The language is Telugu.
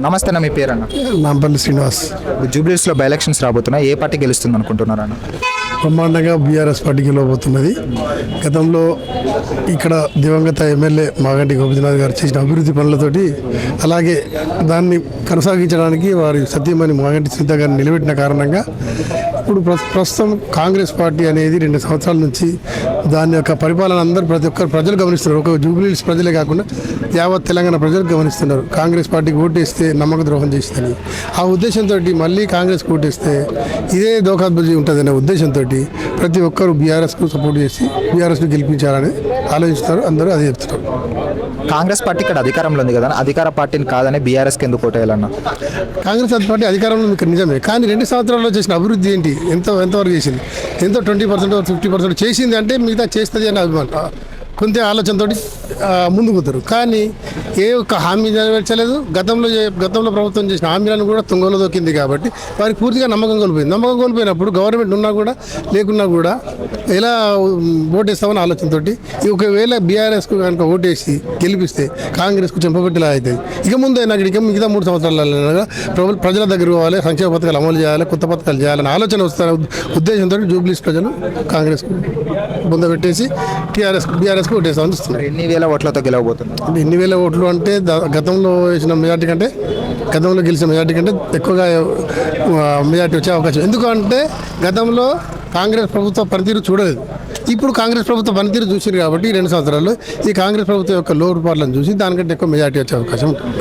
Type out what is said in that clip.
నమస్తే అన్న మీ పేరన్న? నాంపల్లి శ్రీనివాస్. జూబ్లీస్లో బై ఎలక్షన్స్ రాబోతున్నాయి. ఏ పార్టీ గెలుస్తుంది అనుకుంటున్నారన్న బ్రహ్మాండంగా బీఆర్ఎస్ పార్టీ గెలవబోతున్నది. గతంలో ఇక్కడ దివంగత ఎమ్మెల్యే మాగంటి గోపినాథ్ గారు చేసిన అభివృద్ధి పనులతోటి అలాగే దాన్ని కొనసాగించడానికి వారి సత్యమణి మాగంటి సీత గారిని నిలబెట్టిన కారణంగా ఇప్పుడు ప్రస్- ప్రస్తుతం కాంగ్రెస్ పార్టీ అనేది రెండు సంవత్సరాల నుంచి దాని యొక్క పరిపాలన అందరూ ప్రతి ఒక్కరు ప్రజలు గమనిస్తున్నారు. ఒక జూబ్లీస్ ప్రజలే కాకుండా యావత్ తెలంగాణ ప్రజలు గమనిస్తున్నారు. కాంగ్రెస్ పార్టీకి ఓటేస్తే నమ్మక ద్రోహం చేస్తుంది ఆ ఉద్దేశంతో మళ్ళీ కాంగ్రెస్ ఓటేస్తే ఇదే దోఖాబుజీ ఉంటుందనే ఉద్దేశంతో ప్రతి ఒక్కరు బీఆర్ఎస్కు సపోర్ట్ చేసి బీఆర్ఎస్ను గెలిపించాలని ఆలోచిస్తారు అందరూ అదే చెప్తున్నారు కాంగ్రెస్ పార్టీ ఇక్కడ అధికారంలో ఉంది కదా అధికార పార్టీని కాదని బీఆర్ఎస్కి ఎందుకు ఓటేయాలన్న? కాంగ్రెస్ పార్టీ అధికారంలో మీకు నిజమే. కానీ రెండు సంవత్సరాల్లో చేసిన అభివృద్ధి ఏంటి? ఎంత ఎంతవరకు చేసింది? ఎంతో ట్వంటీ పర్సెంట్ ఫిఫ్టీ పర్సెంట్ చేసింది అంటే మిగతా చేస్తుంది అని అభిమానం. కొంత ఆలోచనతో ముందుకు పోతారు. కానీ ఏ ఒక్క హామీ నెరవేర్చలేదు. గతంలో గతంలో ప్రభుత్వం చేసిన హామీలను కూడా తుంగలో దొక్కింది కాబట్టి వారికి పూర్తిగా నమ్మకం కోల్పోయింది. నమ్మకం కోల్పోయినప్పుడు గవర్నమెంట్ ఉన్నా కూడా లేకున్నా కూడా ఎలా ఓటేస్తామని ఆలోచనతో ఒకవేళ బీఆర్ఎస్కు కనుక ఓటేసి గెలిపిస్తే కాంగ్రెస్కు చెంపబెట్టేలా అవుతుంది. ఇక ముందే నాకు ఇక మిగతా మూడు సంవత్సరాల ప్రజల దగ్గర పోవాలి సంక్షేమ పథకాలు అమలు చేయాలి కొత్త పథకాలు చేయాలని ఆలోచన వస్తున్న ఉద్దేశంతో జూబ్లీస్ ప్రజలు కాంగ్రెస్కు బొందబెట్టేసి టీఆర్ఎస్ బీఆర్ఎస్ ఓటేస్తామని చూస్తున్నారు ఎన్ని వేల ఓట్లతో గెలవబోతుంది ఎన్ని వేల ఓట్లు అంటే గతంలో వేసిన మెజార్టీ కంటే గతంలో గెలిచిన మెజార్టీ కంటే ఎక్కువగా మెజార్టీ వచ్చే అవకాశం. ఎందుకంటే గతంలో కాంగ్రెస్ ప్రభుత్వ పనితీరు చూడలేదు. ఇప్పుడు కాంగ్రెస్ ప్రభుత్వ పనితీరు చూసారు కాబట్టి ఈ రెండు సంవత్సరాల్లో ఈ కాంగ్రెస్ ప్రభుత్వం యొక్క లోటుపాట్లను చూసి దానికంటే ఎక్కువ మెజార్టీ వచ్చే అవకాశం ఉంటుంది.